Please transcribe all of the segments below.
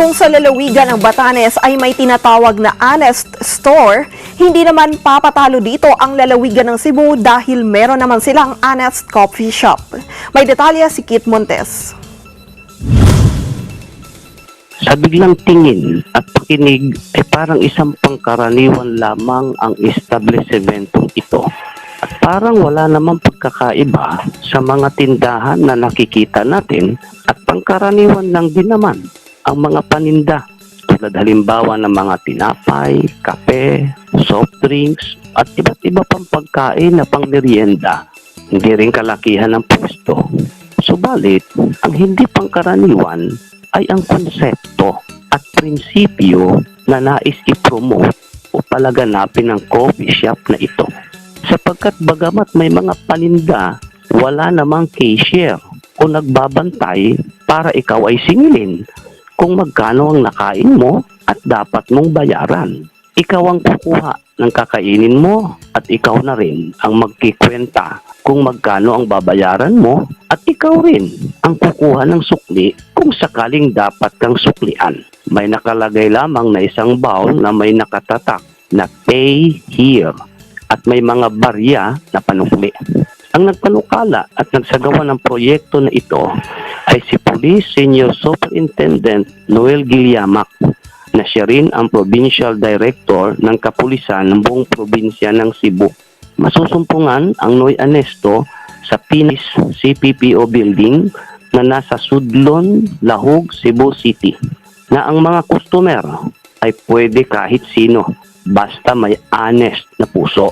Kung sa lalawigan ng Batanes ay may tinatawag na honest store, hindi naman papatalo dito ang lalawigan ng Cebu dahil meron naman silang honest coffee shop. May detalye si Kit Montes. Sa biglang tingin at pakinig ay parang isang pangkaraniwan lamang ang establishmentong ito. At parang wala namang pagkakaiba sa mga tindahan na nakikita natin at pangkaraniwan lang din naman ang mga paninda tulad halimbawa ng mga tinapay, kape, soft drinks at iba't iba pang pagkain na pang merienda. Hindi rin kalakihan ng pwesto. Subalit, ang hindi pangkaraniwan ay ang konsepto at prinsipyo na nais i-promote o palaganapin ng coffee shop na ito. Sapagkat bagamat may mga paninda, wala namang cashier o nagbabantay para ikaw ay singilin kung magkano ang nakain mo at dapat mong bayaran. Ikaw ang kukuha ng kakainin mo at ikaw na rin ang magkikwenta kung magkano ang babayaran mo at ikaw rin ang kukuha ng sukli kung sakaling dapat kang suklian. May nakalagay lamang na isang bowl na may nakatatak na pay here at may mga barya na panukli. Ang nagpanukala at nagsagawa ng proyekto na ito ay si Police Senior Superintendent Noel Giliamac na siya rin ang Provincial Director ng Kapulisan ng buong probinsya ng Cebu. Masusumpungan ang Noy Anesto sa Pinis CPPO building na nasa Sudlon, Lahog, Cebu City na ang mga customer ay pwede kahit sino basta may honest na puso.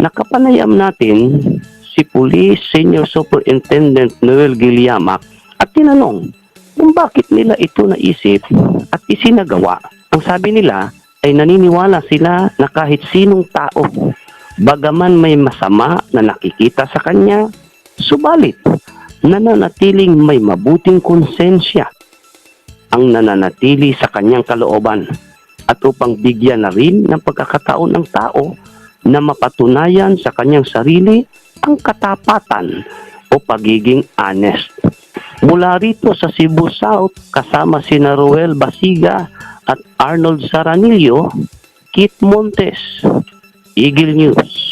Nakapanayam natin si Police Senior Superintendent Noel Giliamac at tinanong kung bakit nila ito naisip at isinagawa. Ang sabi nila ay naniniwala sila na kahit sinong tao, bagaman may masama na nakikita sa kanya, subalit nananatiling may mabuting konsensya ang nananatili sa kanyang kalooban at upang bigyan na rin ng pagkakataon ng tao na mapatunayan sa kanyang sarili ang katapatan o pagiging honest. Mula rito sa Cebu South, kasama si Ruel Basiga at Arnold Saranillo, Kit Montes, Eagle News.